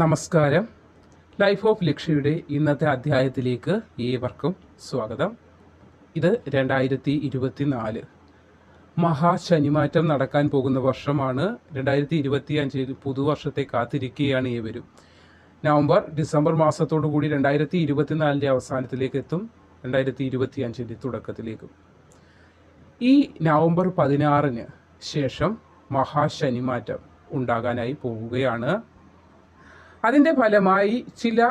നമസ്കാരം. Life of ലക്ഷ്യയുടെ ഇന്നത്തെ അധ്യായത്തിലേക്ക് ഏവർക്കും സ്വാഗതം. ഇത് രണ്ടായിരത്തി ഇരുപത്തി നാല് മഹാശനിമാറ്റം നടക്കാൻ പോകുന്ന വർഷമാണ് രണ്ടായിരത്തി ഇരുപത്തി അഞ്ചിൽ പുതുവർഷത്തെ കാത്തിരിക്കുകയാണ് ഏവരും. നവംബർ ഡിസംബർ മാസത്തോടു കൂടി രണ്ടായിരത്തി ഇരുപത്തിനാലിന്റെ അവസാനത്തിലേക്ക് എത്തും രണ്ടായിരത്തി ഇരുപത്തി അഞ്ചിന്റെ തുടക്കത്തിലേക്കും. ഈ നവംബർ പതിനാറിന് ശേഷം മഹാശനിമാറ്റം ഉണ്ടാകാനായി പോവുകയാണ് അതിന്റെ ഫലമായി ചില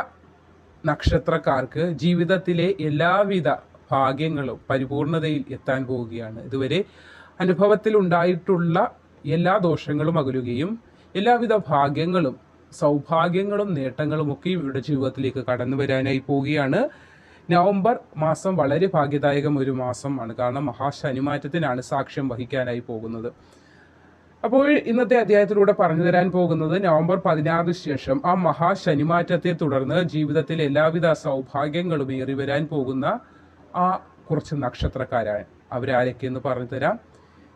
നക്ഷത്രക്കാർക്ക് ജീവിതത്തിലെ എല്ലാവിധ ഭാഗ്യങ്ങളും പരിപൂർണതയിൽ എത്താൻ പോവുകയാണ്. ഇതുവരെ അനുഭവത്തിൽ ഉണ്ടായിട്ടുള്ള എല്ലാ ദോഷങ്ങളും അകലുകയും എല്ലാവിധ ഭാഗ്യങ്ങളും സൗഭാഗ്യങ്ങളും നേട്ടങ്ങളും ഒക്കെ ഇവരുടെ ജീവിതത്തിലേക്ക് കടന്നു വരാനായി പോവുകയാണ്. നവംബർ മാസം വളരെ ഭാഗ്യദായകം ഒരു മാസമാണ്. കാരണം മഹാശനിമാറ്റത്തിനാണ് സാക്ഷ്യം വഹിക്കാനായി പോകുന്നത്. അപ്പോൾ ഇന്നത്തെ അധ്യായത്തിലൂടെ പറഞ്ഞു തരാൻ പോകുന്നത് നവംബർ പതിനാറിന് ശേഷം ആ മഹാശനിമാറ്റത്തെ തുടർന്ന് ജീവിതത്തിൽ എല്ലാവിധ സൗഭാഗ്യങ്ങളും ഏറി വരാൻ പോകുന്ന ആ കുറച്ച് നക്ഷത്രക്കാരാണ് അവരാരൊക്കെയെന്ന് പറഞ്ഞു തരാം.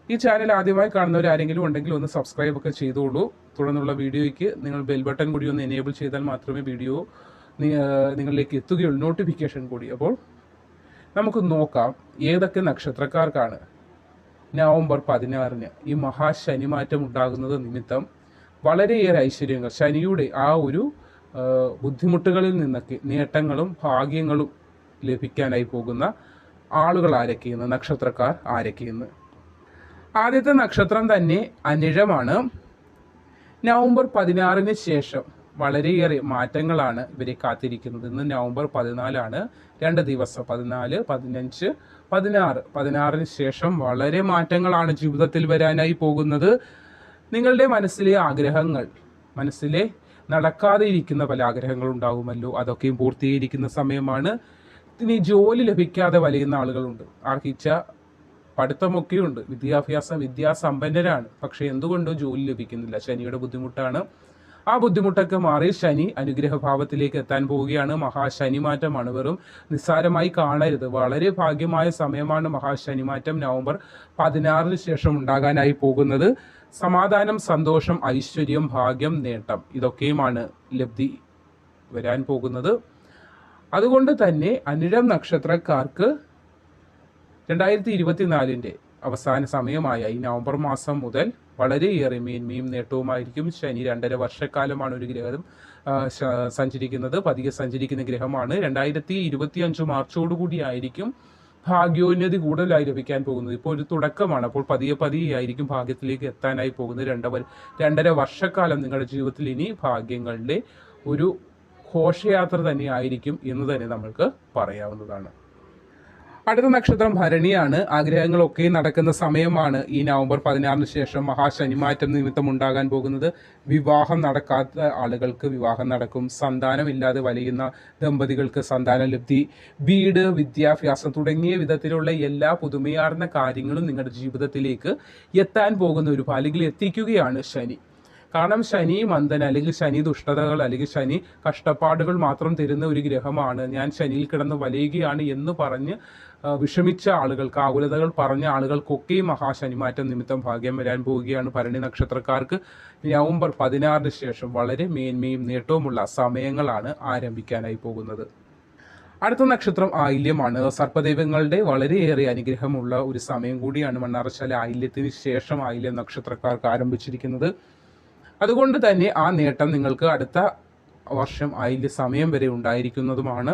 ഈ ചാനൽ ആദ്യമായി കാണുന്നവർ ആരെങ്കിലും ഉണ്ടെങ്കിൽ ഒന്ന് സബ്സ്ക്രൈബ് ഒക്കെ ചെയ്തോളൂ. തുടർന്നുള്ള വീഡിയോയ്ക്ക് നിങ്ങൾ ബെൽ ബട്ടൺ കൂടി ഒന്ന് എനേബിൾ ചെയ്താൽ മാത്രമേ വീഡിയോ നിങ്ങളിലേക്ക് എത്തുകയുള്ളൂ. നോട്ടിഫിക്കേഷൻ കൂടി. അപ്പോൾ നമുക്ക് നോക്കാം ഏതൊക്കെ നക്ഷത്രക്കാർക്കാണ് നവംബർ പതിനാറിന് ഈ മഹാശനിമാറ്റം ഉണ്ടാകുന്നത് നിമിത്തം വളരെയേറെ ഐശ്വര്യങ്ങൾ. ശനിയുടെ ആ ഒരു ബുദ്ധിമുട്ടുകളിൽ നിന്നൊക്കെ നേട്ടങ്ങളും ഭാഗ്യങ്ങളും ലഭിക്കാനായി പോകുന്ന ആളുകൾ ആരൊക്കെയെന്ന് നക്ഷത്രക്കാർ ആരൊക്കെയെന്ന്. ആദ്യത്തെ നക്ഷത്രം തന്നെ അനിഴമാണ്. നവംബർ പതിനാറിന് ശേഷം വളരെയേറെ മാറ്റങ്ങളാണ് ഇവരെ കാത്തിരിക്കുന്നത്. ഇന്ന് നവംബർ പതിനാലാണ് രണ്ട് ദിവസം. പതിനാല് പതിനഞ്ച് പതിനാറ്. പതിനാറിന് ശേഷം വളരെ മാറ്റങ്ങളാണ് ജീവിതത്തിൽ വരാനായി പോകുന്നത്. നിങ്ങളുടെ മനസ്സിലെ ആഗ്രഹങ്ങൾ മനസ്സിലെ നടക്കാതെ ഇരിക്കുന്ന പല ആഗ്രഹങ്ങൾ ഉണ്ടാകുമല്ലോ അതൊക്കെയും പൂർത്തീകരിക്കുന്ന സമയമാണ്. ഇനി ജോലി ലഭിക്കാതെ വലയുന്ന ആളുകളുണ്ട്. അർഹിച്ച പഠിത്തമൊക്കെയുണ്ട്. വിദ്യാഭ്യാസം വിദ്യാസമ്പന്നരാണ്. പക്ഷെ എന്തുകൊണ്ടോ ജോലി ലഭിക്കുന്നില്ല. ശനിയുടെ ബുദ്ധിമുട്ടാണ്. ആ ബുദ്ധിമുട്ടൊക്കെ മാറി ശനി അനുഗ്രഹഭാവത്തിലേക്ക് എത്താൻ പോവുകയാണ്. മഹാശനിമാറ്റമാണ് വെറും നിസ്സാരമായി കാണരുത്. വളരെ ഭാഗ്യമായ സമയമാണ് മഹാശനിമാറ്റം നവംബർ പതിനാറിന് ശേഷം ഉണ്ടാകാനായി പോകുന്നത്. സമാധാനം സന്തോഷം ഐശ്വര്യം ഭാഗ്യം നേട്ടം ഇതൊക്കെയുമാണ് ലബ്ധി വരാൻ പോകുന്നത്. അതുകൊണ്ട് തന്നെ അനിഴം നക്ഷത്രക്കാർക്ക് രണ്ടായിരത്തി ഇരുപത്തിനാലിന്റെ അവസാന സമയമായ ഈ നവംബർ മാസം മുതൽ വളരെയേറെ മേന്മയും നേട്ടവുമായിരിക്കും. ശനി രണ്ടര വർഷക്കാലമാണ് ഒരു ഗ്രഹം സഞ്ചരിക്കുന്നത്. പതിയെ സഞ്ചരിക്കുന്ന ഗ്രഹമാണ്. രണ്ടായിരത്തി ഇരുപത്തി അഞ്ച് മാർച്ചോടുകൂടി ആയിരിക്കും ഭാഗ്യോന്നതി കൂടുതലായി ലഭിക്കാൻ പോകുന്നത്. ഇപ്പോൾ ഒരു തുടക്കമാണ്. അപ്പോൾ പതിയെ പതിയെ ആയിരിക്കും ഭാഗ്യത്തിലേക്ക് എത്താനായി പോകുന്നത്. രണ്ടവർ രണ്ടര വർഷക്കാലം നിങ്ങളുടെ ജീവിതത്തിൽ ഇനി ഭാഗ്യങ്ങളുടെ ഒരു ഘോഷയാത്ര തന്നെ ആയിരിക്കും എന്ന് തന്നെ നമ്മൾക്ക് പറയാവുന്നതാണ്. അടുത്ത നക്ഷത്രം ഭരണിയാണ്. ആഗ്രഹങ്ങളൊക്കെ നടക്കുന്ന സമയമാണ് ഈ നവംബർ പതിനാറിന് ശേഷം മഹാശനിമാറ്റം നിമിത്തം ഉണ്ടാകാൻ പോകുന്നത്. വിവാഹം നടക്കാത്ത ആളുകൾക്ക് വിവാഹം നടക്കും. സന്താനമില്ലാതെ വലയുന്ന ദമ്പതികൾക്ക് സന്താന ലബ്ധി വീട് വിദ്യാഭ്യാസം തുടങ്ങിയ വിധത്തിലുള്ള എല്ലാ പുതുമയാർന്ന കാര്യങ്ങളും നിങ്ങളുടെ ജീവിതത്തിലേക്ക് എത്താൻ പോകുന്ന ഒരു അല്ലെങ്കിൽ എത്തിക്കുകയാണ് ശനി. കാരണം ശനി മന്ദൻ അല്ലെങ്കിൽ ശനി ദുഷ്ടതകൾ അല്ലെങ്കിൽ ശനി കഷ്ടപ്പാടുകൾ മാത്രം തരുന്ന ഒരു ഗ്രഹമാണ്. ഞാൻ ശനിയിൽ കിടന്ന് വലയുകയാണ് എന്ന് പറഞ്ഞ് വിഷമിച്ച ആളുകൾക്ക് ആകുലതകൾ പറഞ്ഞ ആളുകൾക്കൊക്കെ ഈ മഹാശനിമാറ്റം നിമിത്തം ഭാഗ്യം വരാൻ പോവുകയാണ് ഭരണി നക്ഷത്രക്കാർക്ക്. നവംബർ പതിനാറിന് ശേഷം വളരെ മേന്മയും നേട്ടവുമുള്ള സമയങ്ങളാണ് ആരംഭിക്കാനായി പോകുന്നത്. അടുത്ത നക്ഷത്രം ആയില്യമാണ്. സർപ്പദൈവങ്ങളുടെ വളരെയേറെ അനുഗ്രഹമുള്ള ഒരു സമയം കൂടിയാണ് മണ്ണാറശാല ആയില്യത്തിന് ശേഷം ആയില്യം നക്ഷത്രക്കാർക്ക് ആരംഭിച്ചിരിക്കുന്നത്. അതുകൊണ്ട് തന്നെ ആ നേട്ടം നിങ്ങൾക്ക് അടുത്ത വർഷം അതിന്റെ സമയം വരെ ഉണ്ടായിരിക്കുന്നതുമാണ്.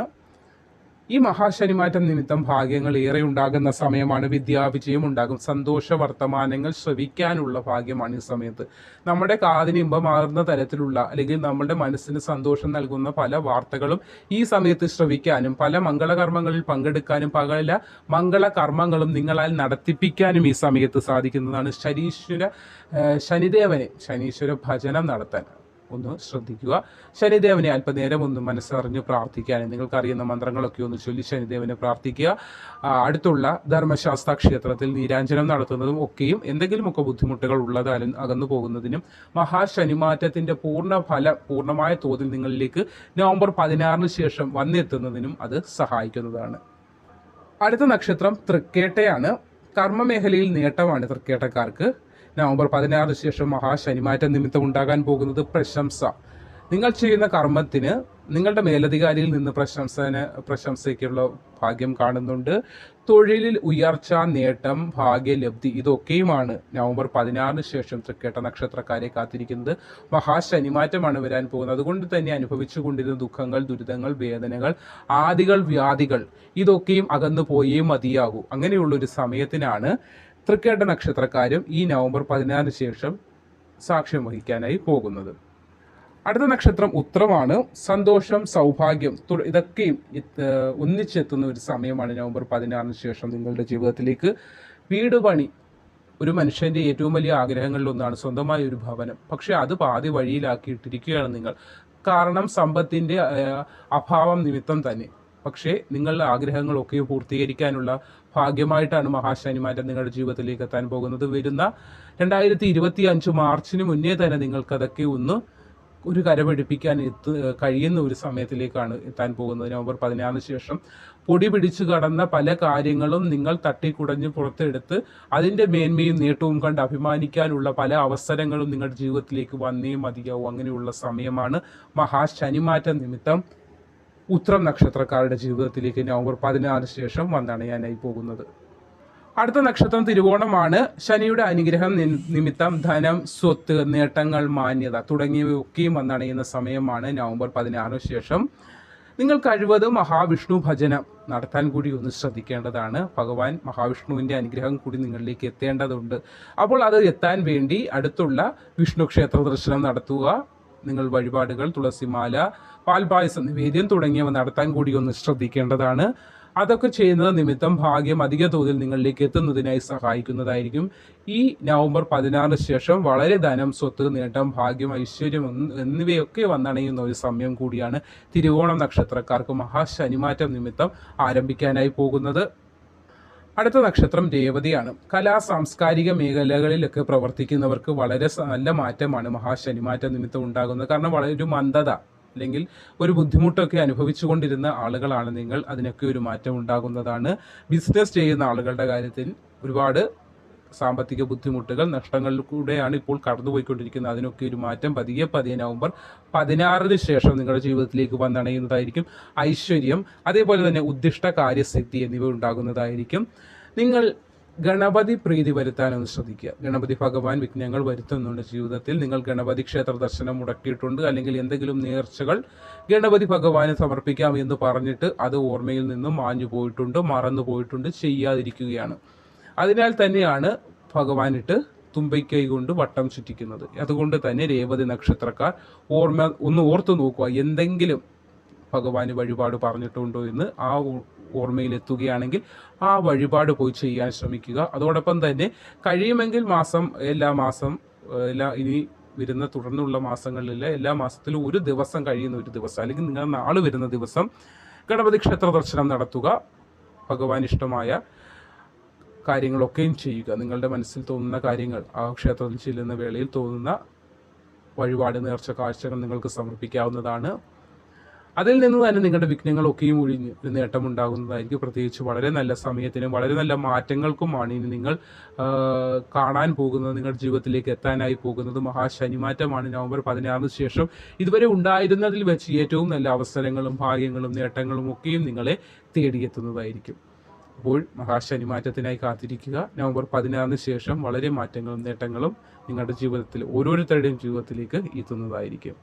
ഈ മഹാശനിമാറ്റം നിമിത്തം ഭാഗ്യങ്ങൾ ഏറെ ഉണ്ടാകുന്ന സമയമാണ് വിദ്യാവിജയം ഉണ്ടാകും. സന്തോഷ വർത്തമാനങ്ങൾ ശ്രവിക്കാനുള്ള ഭാഗ്യമാണ് ഈ സമയത്ത്. നമ്മുടെ കാതിന് ഇമ്പമാർന്ന തരത്തിലുള്ള അല്ലെങ്കിൽ നമ്മുടെ മനസ്സിന് സന്തോഷം നൽകുന്ന പല വാർത്തകളും ഈ സമയത്ത് ശ്രവിക്കാനും പല മംഗളകർമ്മങ്ങളിൽ പങ്കെടുക്കാനും പല മംഗളകർമ്മങ്ങളും നിങ്ങളാൽ നടത്തിപ്പിക്കാനും ഈ സമയത്ത് സാധിക്കുന്നതാണ് ശനീശ്വര ശനിദേവനെ ശനീശ്വര ഭജനം നടത്താൻ. ഒന്ന് ശ്രദ്ധിക്കുക. ശനിദേവനെ അല്പനേരം ഒന്ന് മനസ്സറിഞ്ഞ് പ്രാർത്ഥിക്കാൻ. നിങ്ങൾക്കറിയുന്ന മന്ത്രങ്ങളൊക്കെ ഒന്ന് ചൊല്ലി ശനിദേവനെ പ്രാർത്ഥിക്കുക. അടുത്തുള്ള ധർമ്മശാസ്ത്ര ക്ഷേത്രത്തിൽ നീരാഞ്ജനം നടത്തുന്നതും ഒക്കെയും എന്തെങ്കിലുമൊക്കെ ബുദ്ധിമുട്ടുകൾ ഉള്ളതാലും അകന്നു പോകുന്നതിനും മഹാശനിമാറ്റത്തിന്റെ പൂർണ ഫലം പൂർണമായ തോതിൽ നിങ്ങളിലേക്ക് നവംബർ പതിനാറിന് ശേഷം വന്നെത്തുന്നതിനും അത് സഹായിക്കുന്നതാണ്. അടുത്ത നക്ഷത്രം തൃക്കേട്ടയാണ്. കർമ്മമേഖലയിൽ നേട്ടമാണ് തൃക്കേട്ടക്കാർക്ക്. നവംബർ പതിനാറിന് ശേഷം മഹാശനിമാറ്റം നിമിത്തം ഉണ്ടാകാൻ പോകുന്നത് പ്രശംസ. നിങ്ങൾ ചെയ്യുന്ന കർമ്മത്തിന് നിങ്ങളുടെ മേലധികാരിയിൽ നിന്ന് പ്രശംസന പ്രശംസയ്ക്കുള്ള ഭാഗ്യം കാണുന്നുണ്ട്. തൊഴിലിൽ ഉയർച്ച നേട്ടം ഭാഗ്യലബ്ധി ഇതൊക്കെയുമാണ് നവംബർ പതിനാറിന് ശേഷം തൃക്കേട്ട നക്ഷത്രക്കാരെ കാത്തിരിക്കുന്നത്. മഹാശനിമാറ്റമാണ് വരാൻ പോകുന്നത്. അതുകൊണ്ട് തന്നെ അനുഭവിച്ചു കൊണ്ടിരുന്ന ദുഃഖങ്ങൾ ദുരിതങ്ങൾ വേദനകൾ ആദികൾ വ്യാധികൾ ഇതൊക്കെയും അകന്നു പോയേ മതിയാകൂ. അങ്ങനെയുള്ള ഒരു സമയത്തിനാണ് തൃക്കേട്ട നക്ഷത്രക്കാരും ഈ നവംബർ പതിനാറിന് ശേഷം സാക്ഷ്യം വഹിക്കാനായി പോകുന്നത്. അടുത്ത നക്ഷത്രം ഉത്രമാണ് സന്തോഷം സൗഭാഗ്യം ഇതൊക്കെയും ഒന്നിച്ചെത്തുന്ന ഒരു സമയമാണ് നവംബർ പതിനാറിന് ശേഷം നിങ്ങളുടെ ജീവിതത്തിലേക്ക്. വീട് പണി ഒരു മനുഷ്യന്റെ ഏറ്റവും വലിയ ആഗ്രഹങ്ങളിൽ ഒന്നാണ് സ്വന്തമായ ഒരു ഭവനം. പക്ഷെ അത് പാതി വഴിയിലാക്കിയിട്ടിരിക്കുകയാണ് നിങ്ങൾ. കാരണം സമ്പത്തിന്റെ അഭാവം നിമിത്തം തന്നെ. പക്ഷേ നിങ്ങളുടെ ആഗ്രഹങ്ങളൊക്കെ പൂർത്തീകരിക്കാനുള്ള ഭാഗ്യമായിട്ടാണ് മഹാശനിമാറ്റം നിങ്ങളുടെ ജീവിതത്തിലേക്ക് എത്താൻ പോകുന്നത്. വരുന്ന രണ്ടായിരത്തി ഇരുപത്തി അഞ്ച് മാർച്ചിന് മുന്നേ തന്നെ നിങ്ങൾക്കതൊക്കെ ഒന്ന് ഒരു കരപിടിപ്പിക്കാൻ എത്തു കഴിയുന്ന ഒരു സമയത്തിലേക്കാണ് എത്താൻ പോകുന്നത്. നവംബർ പതിനാറിന് ശേഷം പൊടി പിടിച്ചു കടന്ന പല കാര്യങ്ങളും നിങ്ങൾ തട്ടിക്കുടഞ്ഞ് പുറത്തെടുത്ത് അതിന്റെ മേന്മയും നേട്ടവും കണ്ട് അഭിമാനിക്കാനുള്ള പല അവസരങ്ങളും നിങ്ങളുടെ ജീവിതത്തിലേക്ക് വന്നേ മതിയാവും. അങ്ങനെയുള്ള സമയമാണ് മഹാശനിമാറ്റ നിമിത്തം. ഉത്രം നക്ഷത്രക്കാരുടെ ജീവിതത്തിലേക്ക് നവംബർ പതിനാറിന് ശേഷം വന്നാണ് വന്നണയാനായി പോകുന്നത്. അടുത്ത നക്ഷത്രം തിരുവോണമാണ്. ശനിയുടെ അനുഗ്രഹം നിമിത്തം ധനം സ്വത്ത് നേട്ടങ്ങൾ മാന്യത തുടങ്ങിയവയൊക്കെയും വന്നണയുന്ന സമയമാണ് നവംബർ പതിനാറിന് ശേഷം. നിങ്ങൾ കഴിവതും മഹാവിഷ്ണു ഭജനം നടത്താൻ കൂടി ഒന്ന് ശ്രദ്ധിക്കേണ്ടതാണ്. ഭഗവാൻ മഹാവിഷ്ണുവിന്റെ അനുഗ്രഹം കൂടി നിങ്ങളിലേക്ക് എത്തേണ്ടതുണ്ട്. അപ്പോൾ അത് എത്താൻ വേണ്ടി അടുത്തുള്ള വിഷ്ണു ക്ഷേത്ര ദർശനം നടത്തുക. നിങ്ങൾ വഴിപാടുകൾ തുളസിമാല പാൽപായസം നിവേദ്യം തുടങ്ങിയവ നടത്താൻ കൂടി ഒന്ന് ശ്രദ്ധിക്കേണ്ടതാണ്. അതൊക്കെ ചെയ്യുന്നത് നിമിത്തം ഭാഗ്യം അധിക തോതിൽ നിങ്ങളിലേക്ക് എത്തുന്നതിനായി സഹായിക്കുന്നതായിരിക്കും. ഈ നവംബർ പതിനാറിന് ശേഷം വളരെ ധനം സ്വത്ത് നേട്ടം ഭാഗ്യം ഐശ്വര്യം എന്നിവയൊക്കെ വന്നണയുന്ന ഒരു സമയം കൂടിയാണ് തിരുവോണം നക്ഷത്രക്കാർക്ക് മഹാശനിമാറ്റം നിമിത്തം ആരംഭിക്കാനായി പോകുന്നത്. അടുത്ത നക്ഷത്രം രേവതിയാണ്. കലാ സാംസ്കാരിക മേഖലകളിലൊക്കെ പ്രവർത്തിക്കുന്നവർക്ക് വളരെ നല്ല മാറ്റമാണ് മഹാശനിമാറ്റം നിമിത്തം ഉണ്ടാകുന്നത്. കാരണം വളരെ ഒരു മന്ദത അല്ലെങ്കിൽ ഒരു ബുദ്ധിമുട്ടൊക്കെ അനുഭവിച്ചുകൊണ്ടിരുന്ന ആളുകളാണ് നിങ്ങൾ. അതിനൊക്കെ ഒരു മാറ്റം ഉണ്ടാകുന്നതാണ്. ബിസിനസ് ചെയ്യുന്ന ആളുകളുടെ കാര്യത്തിൽ ഒരുപാട് സാമ്പത്തിക ബുദ്ധിമുട്ടുകൾ നഷ്ടങ്ങളിലൂടെയാണ് ഇപ്പോൾ കടന്നുപോയിക്കൊണ്ടിരിക്കുന്നത്. അതിനൊക്കെ ഒരു മാറ്റം പതിയെ പതിയെ നവംബർ പതിനാറിന് ശേഷം നിങ്ങളുടെ ജീവിതത്തിലേക്ക് വന്നണയുന്നതായിരിക്കും ഐശ്വര്യം. അതേപോലെ തന്നെ ഉദ്ദിഷ്ട കാര്യസിദ്ധി എന്നിവ ഉണ്ടാകുന്നതായിരിക്കും. നിങ്ങൾ ഗണപതി പ്രീതി വരുത്താനൊന്ന് ശ്രദ്ധിക്കുക. ഗണപതി ഭഗവാൻ വിഘ്നങ്ങൾ വരുത്തുന്നുണ്ട് ജീവിതത്തിൽ. നിങ്ങൾ ഗണപതി ക്ഷേത്ര ദർശനം മുടക്കിയിട്ടുണ്ട്. അല്ലെങ്കിൽ എന്തെങ്കിലും നേർച്ചകൾ ഗണപതി ഭഗവാന് സമർപ്പിക്കാം എന്ന് പറഞ്ഞിട്ട് അത് ഓർമ്മയിൽ നിന്നും മാഞ്ഞു പോയിട്ടുണ്ട് മറന്നു പോയിട്ടുണ്ട് ചെയ്യാതിരിക്കുകയാണ്. അതിനാൽ തന്നെയാണ് ഭഗവാനിട്ട് തുമ്പൈക്കൈ കൊണ്ട് വട്ടം ചുറ്റിക്കുന്നത്. അതുകൊണ്ട് തന്നെ രേവതി നക്ഷത്രക്കാർ ഓർമ്മ ഒന്ന് ഓർത്തു നോക്കുക എന്തെങ്കിലും ഭഗവാന് വഴിപാട് പറഞ്ഞിട്ടുണ്ടോ എന്ന് ആ ഓർമ്മയിലെത്തുകയാണെങ്കിൽ ആ വഴിപാട് പോയി ചെയ്യാൻ ശ്രമിക്കുക. അതോടൊപ്പം തന്നെ കഴിയുമെങ്കിൽ മാസം എല്ലാ മാസം എല്ലാ ഇനി വരുന്ന തുടർന്നുള്ള മാസങ്ങളിൽ എല്ലാ മാസത്തിലും ഒരു ദിവസം കഴിയുന്ന ഒരു ദിവസം അല്ലെങ്കിൽ നിങ്ങൾ നാൾ വരുന്ന ദിവസം ഗണപതി ക്ഷേത്ര ദർശനം നടത്തുക. ഭഗവാൻ ഇഷ്ടമായ കാര്യങ്ങളൊക്കെയും ചെയ്യുക. നിങ്ങളുടെ മനസ്സിൽ തോന്നുന്ന കാര്യങ്ങൾ ആ ക്ഷേത്രത്തിൽ ചെല്ലുന്ന വേളയിൽ തോന്നുന്ന വഴിപാട് നേർച്ച കാഴ്ചകൾ നിങ്ങൾക്ക് സമർപ്പിക്കാവുന്നതാണ്. അതിൽ നിന്ന് തന്നെ നിങ്ങളുടെ വിഘ്നങ്ങളൊക്കെയും ഒഴിഞ്ഞ് ഒരു നേട്ടമുണ്ടാകുന്നതായിരിക്കും. പ്രത്യേകിച്ച് വളരെ നല്ല സമയത്തിനും വളരെ നല്ല മാറ്റങ്ങൾക്കുമാണ് ഇനി നിങ്ങൾ കാണാൻ പോകുന്നത് നിങ്ങളുടെ ജീവിതത്തിലേക്ക് എത്താനായി പോകുന്നത്. മഹാശനിമാറ്റമാണ് നവംബർ പതിനാറിന് ശേഷം. ഇതുവരെ ഉണ്ടായിരുന്നതിൽ വെച്ച് ഏറ്റവും നല്ല അവസരങ്ങളും ഭാഗ്യങ്ങളും നേട്ടങ്ങളും ഒക്കെയും നിങ്ങളെ തേടിയെത്തുന്നതായിരിക്കും. അപ്പോൾ മഹാശനിമാറ്റത്തിനായി കാത്തിരിക്കുക. നവംബർ പതിനാറിന് ശേഷം വളരെ മാറ്റങ്ങളും നേട്ടങ്ങളും നിങ്ങളുടെ ജീവിതത്തിൽ ഓരോരുത്തരുടെയും ജീവിതത്തിലേക്ക് എത്തുന്നതായിരിക്കും.